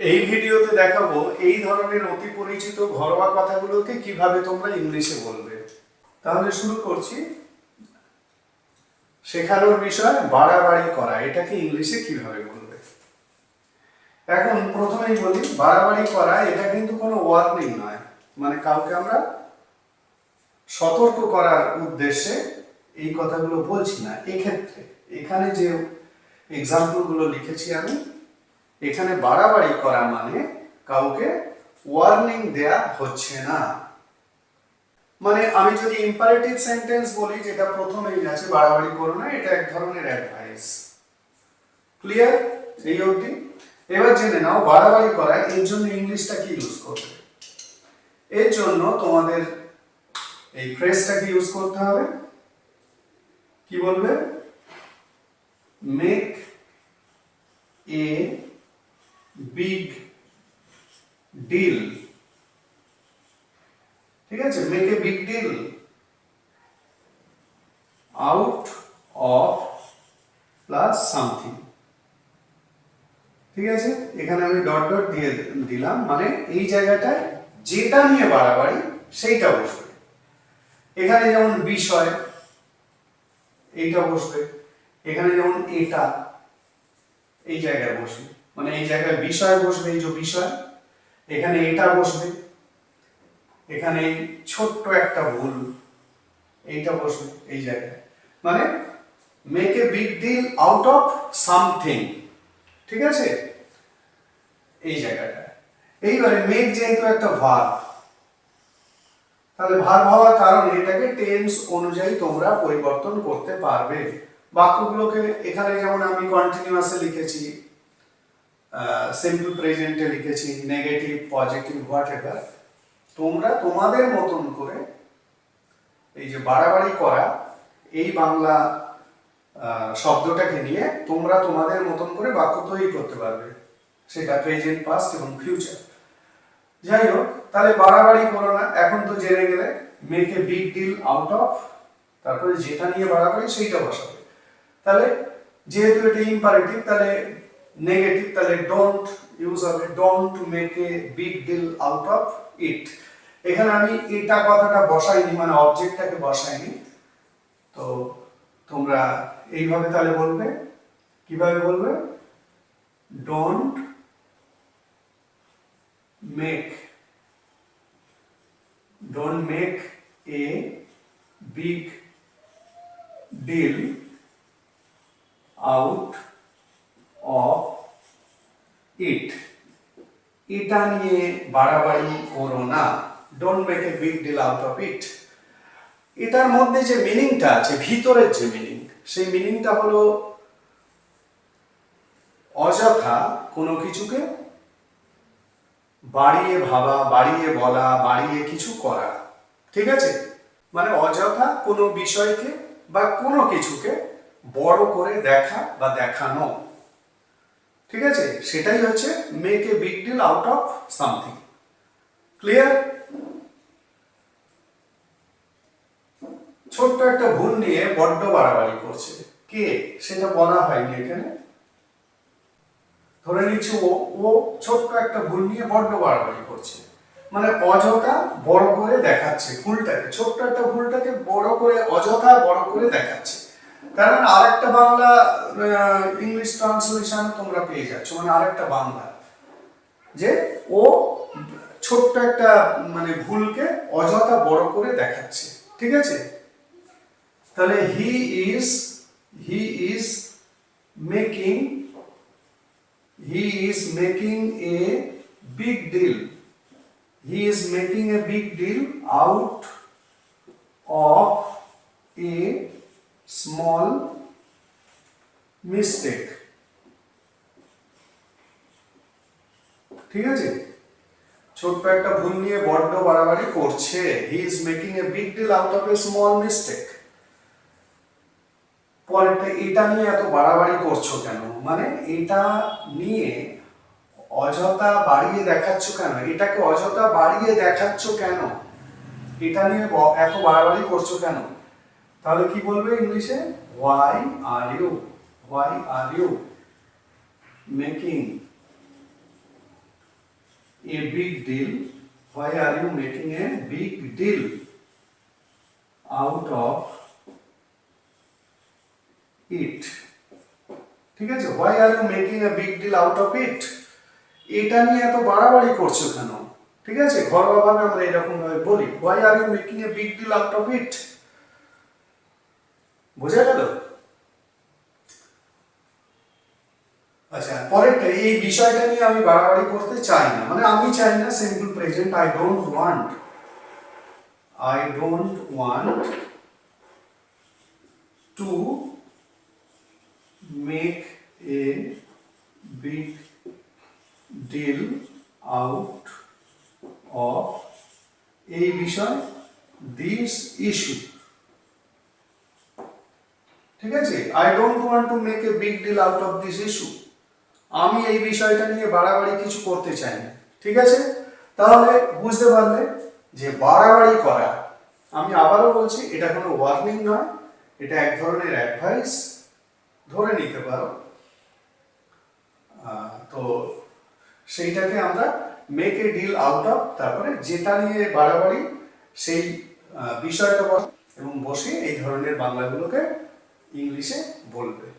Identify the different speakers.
Speaker 1: এই ভিডিওতে দেখাবো এই ধরনের অতি পরিচিত ঘরোয়া কথাগুলোকে কীভাবে তোমরা ইংলিশে বলবে। তাহলে শুরু করছি। শেখানোর বিষয় বাড়াবাড়ি করা, এটাকে ইংলিশে কীভাবে বলবে? এখন প্রথমেই বলি, বাড়াবাড়ি করা, এটা কিন্তু কোনো ওয়ার্নিং নয়। মানে কাউকে আমরা সতর্ক করার উদ্দেশ্যে এই কথাগুলো বলছি না। এক্ষেত্রে, এখানে যে এক্সাম্পলগুলো লিখেছি আমি এখানে বাড়াবাড়ি করা মানে কাউকে ওয়ার্নিং দেয়া হচ্ছে না। মানে আমি যদি ইম্পারেটিভ সেন্টেন্স বলি, যেটা প্রথমেই আছে, বাড়াবাড়ি করো না, এটা এক ধরনের অ্যাডভাইস ক্লিয়ার এই অবধি? এবার জেনে নাও, বাড়াবাড়ি করা, এর জন্য ইংলিশটা কি ইউজ করবে? এর জন্য তোমাদের এই ফ্রেজটাকে ইউজ করতে হবে? কি বলবে? মেক এ বিগ ডিল ঠিক আছে? Make a big deal out of plus something ঠিক আছে? এখানে আমি ডট ডট দিয়ে দিলাম। মানে এই জায়গাটায় যেটা নিয়ে বাড়াবাড়ি, সেইটা বসবে। এখানে যেমন বিষয়, এইটা বসবে। এখানে যেমন এটা, এই জায়গায় বসবে। মানে এই জায়গায় বিষয় বসবে, এই যে বিষয়, এখানে এটা বসবে, এখানে ছোট্ট একটা ভুল, এইটা বসবে এই জায়গায়। মানে make a big deal out of something ঠিক আছে? এই জায়গাটা। এইবারে মেক যেহেতু একটা ভার্ব তাহলে ভার্ব হওয়ার কারণে এটাকে টেন্স অনুযায়ী তোমরা পরিবর্তন করতে পারবে। বাক্যগুলোকে এখানে যেমন আমি কন্টিনিউয়াসে লিখেছি সিম্পল প্রেজেন্টে লিখেছি নেগেটিভ পজিটিভ হোয়াট এভার তোমরা তোমাদের মতন করে এই যে বাড়াবাড়ি করা, এই বাংলা শব্দটাকে নিয়ে তোমরা তোমাদের মতন করে বাক্য তৈরি করতে পারবে। সেটা প্রেজেন্ট পাস্ট এবং ফিউচার যাই হোক, তাহলে বাড়াবাড়ি করো না। এখন তো জেনে গেলে make a big deal out of তারপরে যেটা নিয়ে বাড়াবাড়ি, সেইটা বসাবে। তাহলে যেহেতু এটা ইম্পারেটিভ তাহলে নেগেটিভ তাহলে ডোন্ট ইউজ হবে don't to make a big deal out of it এখানে আমি এটা কথাটা বসাইনি মানে অবজেক্টটাকে বসাইনি। তো তোমরা এইভাবে তাহলে বলবে। কীভাবে বলবে? Don't make, don't make a big deal out of it এটা নিয়ে বাড়াবাড়ি করো না। Don't make a big deal out of it এটার মধ্যে যে মিনিংটা আছে, ভিতরের যে মিনিং সেই মিনিংটা হলো অযথা কোনো কিছুকে বাড়িয়ে ভাবা, বাড়িয়ে বলা, বাড়িয়ে কিছু করা। ঠিক আছে? মানে অযথা কোনো বিষয়কে বা কোনো কিছুকে বড় করে দেখা বা দেখানো। ঠিক আছে? সেটাই হচ্ছে make a big deal out of something clear ছোট্ট একটা ভুল নিয়ে বড্ড বাড়াবাড়ি করছে। কে? সেটা বলা হয়নি এখানে। ধরে নিচ্ছি ও ও ছোট্ট একটা ভুল নিয়ে বড্ড বাড়াবাড়ি করছে। মানে অযথা বড় করে দেখাচ্ছে ভুলটাকে। ছোট্ট একটা ভুলটাকে বড় করে, অযথা বড় করে দেখাচ্ছে। মানে আরেকটা বাংলা ইংলিশ ট্রান্সলেশন তোমরা পেয়ে যাচ্ছ মানে আরেকটা বাংলা। যে ও ছোট্ট একটা মানে ভুলকে অযথা বড় করে দেখাচ্ছে, ঠিক আছে? তাহলে he is he is making he is making a big deal. He is making a big deal out of a small mistake. ঠিক আছে? ছোট্ট একটা ভুল নিয়ে বড্ড বাড়াবাড়ি করছে। He is making a big deal out of a small mistake পরেরটা এটা নিয়ে এত বাড়াবাড়ি করছ কেন? মানে এটা নিয়ে অযথা বাড়িয়ে দেখাচ্ছ কেন? এটাকে অযথা বাড়িয়ে দেখাচ্ছ কেন? এটা নিয়ে এত বাড়াবাড়ি করছ কেন? তাহলে কি বলবে ইংলিশে? Why are you why are you making a big deal why are you making a big deal out of it ঠিক আছে? Why are you making a big deal out of it এটা নিয়ে এত বাড়াবাড়ি করছ কেন? ঠিক আছে? ঘরোয়াভাবে আমরা এরকম ভাবে বলি। Why are you making a big deal out of it বোঝা গেল? আচ্ছা পরেরটা, এই বিষয়টা নিয়ে আমি বাড়াবাড়ি করতে চাই না। মানে আমি চাই না simple present I don't want I don't want to make a big deal out of এই বিষয় দিস ইস্যু ঠিক আছে? I don't want to make a big deal out of this issue আমি এই বিষয়টা নিয়ে বাড়াবাড়ি কিছু করতে চাই না। ঠিক আছে? তাহলে বুঝতে পারলে যে বাড়াবাড়ি করা, আমি আবারও বলছি, এটা কোনো ওয়ার্নিং নয়, এটা এক ধরনের অ্যাডভাইস ধরে নিতে পারো। তো সেইটাকে আমরা make a deal out of তারপরে যেটা নিয়ে বাড়াবাড়ি, সেই বিষয়টা এবং বসে এই ধরনের বাংলাগুলোকে ইংলিশে বলবে